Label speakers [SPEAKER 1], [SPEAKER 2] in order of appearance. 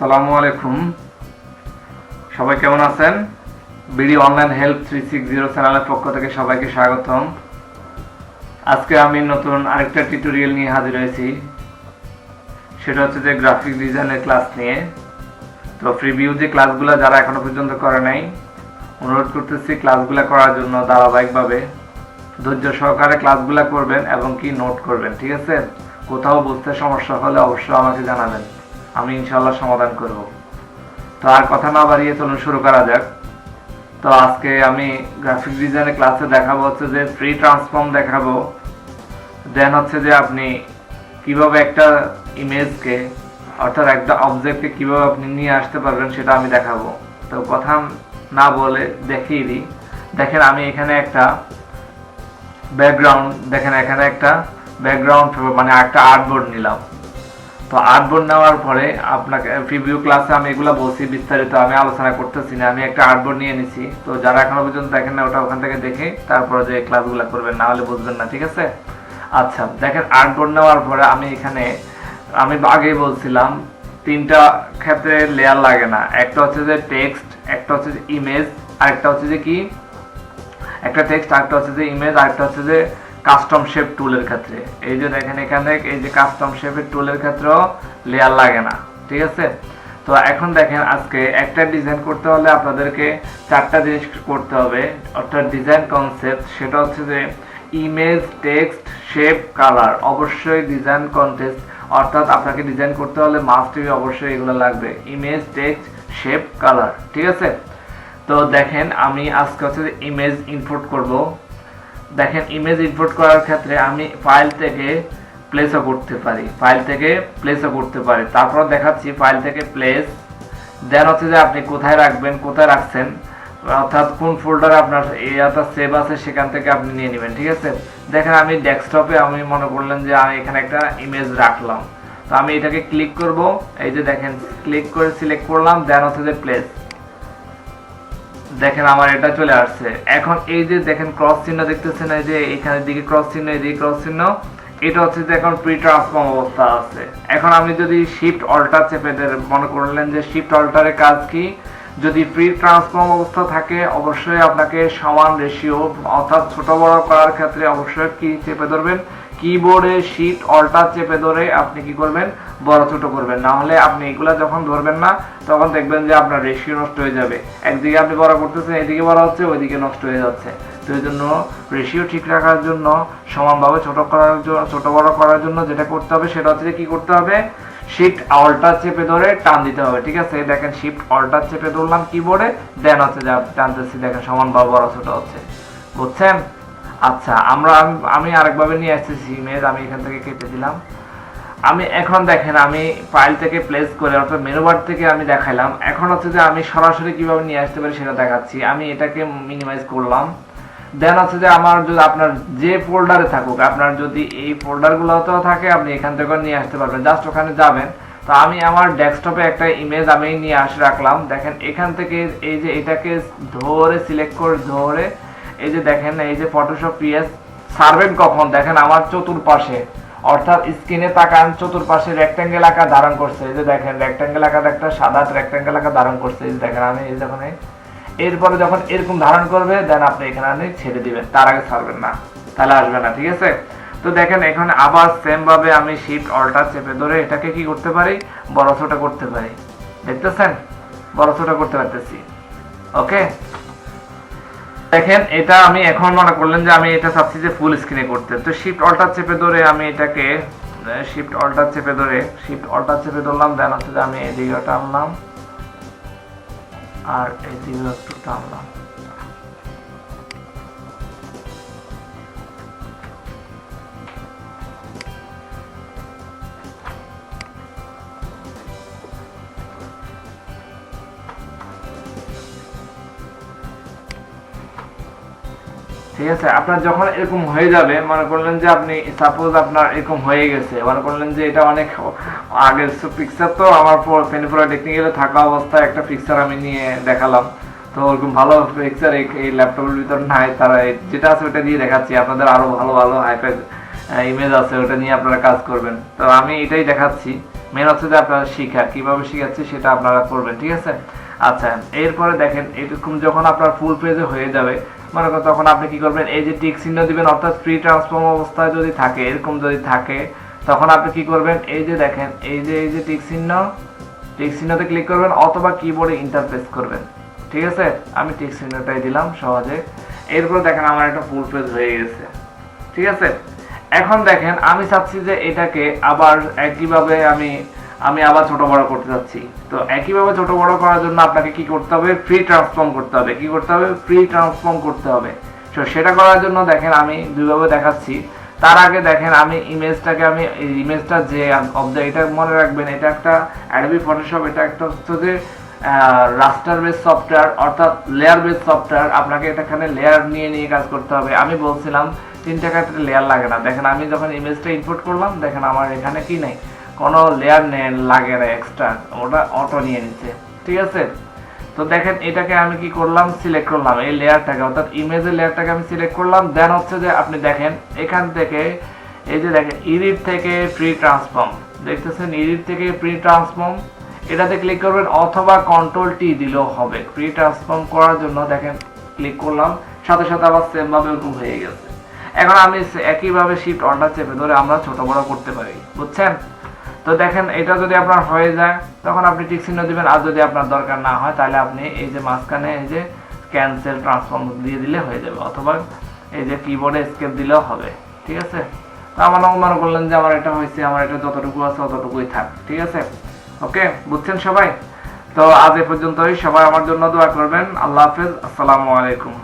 [SPEAKER 1] আসসালামু আলাইকুম। সবাই কেমন আছেন? BD online help three six zero চ্যানেলের পক্ষ থেকে সবাইকে স্বাগতম। আজকে আমি নতুন আরেকটা টিউটোরিয়াল নিয়ে হাজির হয়েছি। সেটা হচ্ছে যে গ্রাফিক ডিজাইনের ক্লাস নিয়ে। তো প্রিভিউ যে ক্লাসগুলো যারা এখনও পর্যন্ত করে নাই, অনুরোধ করতেছি ক্লাসগুলো করার জন্য ধারাবাহিকভাবে ধৈর্য সহকারে ক্লাসগুলো করবেন এবং কি নোট করবেন, ঠিক আছে? কোথাও বুঝতে সমস্যা হলে অবশ্যই আমাকে জানাবেন। আমি ইনশাল্লাহ সমাধান করব। তো আর কথা না বাড়িয়ে চলুন, শুরু করা যাক। তো আজকে আমি গ্রাফিক ডিজাইনের ক্লাসে দেখাবো হচ্ছে যে ফ্রি ট্রান্সফর্ম দেখাবো। দেন হচ্ছে যে আপনি কীভাবে একটা ইমেজকে অর্থাৎ একটা অবজেক্টকে কীভাবে আপনি নিয়ে আসতে পারবেন সেটা আমি দেখাবো। তো কথা না বলে দেখিয়ে দিই। দেখেন আমি এখানে একটা ব্যাকগ্রাউন্ড দেখেন এখানে একটা ব্যাকগ্রাউন্ড মানে একটা আর্টবোর্ড নিলাম। তো আর্টবোর্ড নেওয়ার পরে আপনাকে প্রিভিউ ক্লাসে আমি এগুলো বলছি বিস্তারিত, আমি আলোচনা করতেছি না, আমি একটা আর্টবোর্ড নিয়ে নিছি। তো যারা এখনও পর্যন্ত দেখেন না, ওটা ওখান থেকে দেখে তারপরে যে ক্লাসগুলো করবেন, না হলে বুঝবেন না, ঠিক আছে? আচ্ছা দেখেন আর্টবোর্ড নেওয়ার পরে আমি এখানে, আমি আগেই বলছিলাম, তিনটা ক্ষেত্রে লেয়ার লাগে না। একটা হচ্ছে যে টেক্সট একটা হচ্ছে যে ইমেজ আর একটা হচ্ছে যে কি? একটা টেক্সট আরেকটা হচ্ছে যে ইমেজ আরেকটা হচ্ছে যে কাস্টম শেপ টুলের ক্ষেত্রে। এই যে দেখেন এখানে এই যে কাস্টম শেপের টুলের ক্ষেত্রেও লেয়ার লাগে না, ঠিক আছে? তো এখন দেখেন আজকে একটা ডিজাইন করতে হলে আপনাদেরকে চারটা জিনিস করতে হবে। অর্থাৎ ডিজাইন কনসেপ্ট সেটা হচ্ছে যে ইমেজ টেক্সট শেপ কালার অবশ্যই ডিজাইন কন্টেস্ট অর্থাৎ আপনাকে ডিজাইন করতে হলে মাস্ট অবশ্যই এগুলো লাগবে। ইমেজ টেক্সট শেপ কালার ঠিক আছে? তো দেখেন আমি আজকে হচ্ছে ইমেজ ইনপুট করব। দেখেন ইমেজ ইনপুট করার ক্ষেত্রে আমি ফাইল থেকে প্লেসও করতে পারি। ফাইল থেকে প্লেসও করতে পারি। তারপর দেখাচ্ছি ফাইল থেকে প্লেস দেন হচ্ছে যে আপনি কোথায় রাখবেন, কোথায় রাখছেন, অর্থাৎ কোন ফোল্ডারে আপনার এটা সেভ আছে সেখান থেকে আপনি নিয়ে নেবেন, ঠিক আছে? দেখেন, আমি ডেস্কটপে আমি মনে করলেন যে আমি এখানে একটা ইমেজ রাখলাম। তো আমি এটাকে ক্লিক করব। এই যে দেখেন ক্লিক করে সিলেক্ট করলাম দেন হচ্ছে যে প্লেস দেখেন আমার এটা চলে আসছে। এখন এই যে দেখেন ক্রস চিহ্ন দেখতেছেন, এই যে এখানের দিকে ক্রস চিহ্ন, এই এদিকে ক্রস চিহ্ন, এটা হচ্ছে যে এখন প্রি ট্রান্সফর্ম অবস্থা আছে। এখন আমি যদি শিফট অল্টার চেপে মনে করলেন যে শিফট অল্টারের কাজ কি? যদি প্রি ট্রান্সফর্ম অবস্থা থাকে, অবশ্যই আপনাকে সমান রেশিও অর্থাৎ ছোট বড় করার ক্ষেত্রে অবশ্যই কি চেপে ধরবেন? কিবোর্ডে শিফট অল্টার চেপে ধরে আপনি কি করবেন? বড় ছোট করবেন। না হলে আপনি এগুলা যখন ধরবেন না, তখন দেখবেন যে আপনার রেশিও নষ্ট হয়ে যাবে। একদিকে আপনি বড় করতেছেন, এদিকে বড় হচ্ছে, ওইদিকে নষ্ট হয়ে যাচ্ছে। তো এই জন্য রেশিও ঠিক রাখার জন্য, সমানভাবে ছোট করার জন্য, ছোট বড় করার জন্য যেটা করতে হবে, সেটা হচ্ছে কি করতে হবে? শিফট অল্টার চেপে ধরে টান দিতে হবে, ঠিক আছে? দেখেন শিফট অল্টার চেপে ধরলাম কিবোর্ডে দেন হচ্ছে যে টানতেছি, দেখেন সমানভাবে বড় ছোট হচ্ছে। বুঝছেন? আচ্ছা আমরা আমি আরেকভাবে নিয়ে আসতেছি ইমেজ আমি এখান থেকে কেটে দিলাম। আমি এখন দেখেন, আমি ফাইল থেকে প্লেস করে, অর্থাৎ মেনু বার থেকে আমি দেখাইলাম। এখন হচ্ছে যে আমি সরাসরি কীভাবে নিয়ে আসতে পারি সেটা দেখাচ্ছি। আমি এটাকে মিনিমাইজ করলাম। দেন হচ্ছে যে আমার যদি আপনার যে ফোল্ডারে থাকুক, আপনার যদি এই ফোল্ডারগুলোতেও থাকে, আপনি এখান থেকে নিয়ে আসতে পারবেন। জাস্ট ওখানে যাবেন। তো আমি আমার ডেস্কটপে একটা ইমেজ আমি নিয়ে আসে, রাখলাম। দেখেন, এখান থেকে এই যে এটাকে ধরে সিলেক্ট করে ধরে, এই যে দেখেন, এই যে ফটোশপ পিএস সার্ভেন কখন? দেখেন, আমার চতুর্পাশে, অর্থাৎ স্ক্রিনে তাকান, চতুর্পাশে রেক্ট্যাঙ্গেল আকার ধারণ করছে। এই যে দেখেন রেক্ট্যাঙ্গেল আকার একটা সাদা রেক্ট্যাঙ্গেল আকার ধারণ করছে। এই যে দেখেন, আমি এই যখন এরপরে যখন এরকম ধারণ করবে দেন আপনি এখানে আপনি ছেড়ে দিবেন। তার আগে ছাড়বেন না। তাহলে আসবে না, ঠিক আছে? তো দেখেন, এখানে আবার সেম ভাবে আমি শিফট অল্টার চেপে ধরে এটাকে কি করতে পারি? বড় ছোট করতে পারি। দেখতেছেন? বড় ছোট করতে পারতেছি। ওকে দেখেন, এটা আমি এখন মনে করলেন যে আমি এটা চাচ্ছি যে ফুল স্ক্রিনে করতে। তো শিফট অল্টার চেপে ধরে আমি এটাকে শিফট অল্টার চেপে ধরে শিফট অল্টার চেপে ধরলাম দেন হচ্ছে যে আমি এদিকে টানলাম আর এদিকে একটু টানলাম ঠিক আছে, আপনার যখন এরকম হয়ে যাবে, মনে করলেন যে আপনি সাপোজ আপনার এরকম হয়ে গেছে, মনে করলেন যে এটা অনেক আগের পিকচার তো আমার পেনিফোরা টেকনিক্যালে থাকা অবস্থায় একটা পিকচার আমি নিয়ে দেখালাম। তো ওরকম ভালো পিকচার এই ল্যাপটপের ভিতর নাই, তারা যেটা আছে ওটা দিয়ে দেখাচ্ছি। আপনাদের আরও ভালো ভালো হাইপের ইমেজ আছে, ওটা নিয়ে আপনারা কাজ করবেন। তো আমি এটাই দেখাচ্ছি। মেন হচ্ছে যে আপনারা শিখা, কীভাবে শিখাচ্ছি সেটা আপনারা করবেন, ঠিক আছে? আচ্ছা এরপরে দেখেন, এরকম যখন আপনার ফুল পেজে হয়ে যাবে, মনে করেন তখন আপনি কি করবেন? এই যে টিক চিহ্ন দিবেন, অর্থাৎ ফ্রি ট্রান্সফর্ম অবস্থায় যদি থাকে, এরকম যদি থাকে তখন আপনি কি করবেন? এই যে দেখেন, এই যে এই যে টিক চিহ্ন টিক চিহ্নতে ক্লিক করবেন অথবা কিবোর্ডে ইন্টারফেস করবেন। ঠিক আছে? আমি টিক চিহ্নটাই দিলাম সহজে। এরপর দেখেন আমার একটা ফুল পেজ হয়ে গেছে। ঠিক আছে? এখন দেখেন, আমি চাচ্ছি যে এটাকে আবার একইভাবে আমি আমি আবার ছোট বড় করতে চাচ্ছি। তো একইভাবে ছোট বড় করার জন্য আপনাকে কি করতে হবে? ফ্রি ট্রান্সফর্ম করতে হবে। কি করতে হবে? ফ্রি ট্রান্সফর্ম করতে হবে। তো সেটা করার জন্য দেখেন, আমি দুইভাবে দেখাচ্ছি। তার আগে দেখেন, আমি ইমেজটাকে আমি ইমেজটা যে অবজেক্ট এটা মনে রাখবেন, এটা একটা অ্যাডবি ফটোশপ এটা একটা হচ্ছে যে রাস্টার বেস সফটওয়্যার অর্থাৎ লেয়ার বেস সফটওয়্যার আপনাকে এখানে লেয়ার নিয়ে নিয়ে কাজ করতে হবে। আমি বলছিলাম তিনটা ক্ষেত্রে লেয়ার লাগে না। দেখেন, আমি যখন ইমেজটা ইনপুট করলাম, দেখেন আমার এখানে কি নেই? কোনো লেয়ার লাগে না এক্সট্রা ওটা অটো নিয়ে নিচ্ছে। ঠিক আছে? তো দেখেন এটাকে আমি কি করলাম? সিলেক্ট করলাম এই লেয়ারটাকে, অর্থাৎ ইমেজের লেয়ারটাকে আমি সিলেক্ট করলাম। দেন হচ্ছে যে আপনি দেখেন, এখান থেকে, এই যে দেখেন ইডিট থেকে ফ্রি ট্রান্সফর্ম দেখতেছেন ইডিট থেকে ফ্রি ট্রান্সফর্ম এটাতে ক্লিক করবেন অথবা কন্ট্রোল টি দিলেও হবে। প্রি ট্রান্সফর্ম করার জন্য দেখেন ক্লিক করলাম, সাথে সাথে আবার সেম ভাবে ওরকম হয়ে গেছে। এখন আমি একইভাবে শিফট অর্ডার চেপে ধরে আমরা ছোট বড় করতে পারি। বুঝছেন? তো দেখেন, এটা যদি আপনার হয়ে যায়, তখন আপনি টিক চিহ্ন দিবেন। আর যদি আপনার দরকার না হয়, তাহলে আপনি এই যে মাঝখানে এই যে ক্যান্সেল ট্রান্সফর্ম দিয়ে দিলে হয়ে যাবে। অথবা এই যে কিবোর্ডে স্কেপ দিলেও হবে। ঠিক আছে? তো আমার মনে করলেন যে আমার এটা হয়েছে, আমার এটা যতটুকু আছে ততটুকুই থাক। ঠিক আছে? ওকে বুঝছেন সবাই? তো আজ এ পর্যন্তই। সবাই আমার জন্য দোয়া করবেন। আল্লাহ হাফেজ। আসসালামু আলাইকুম।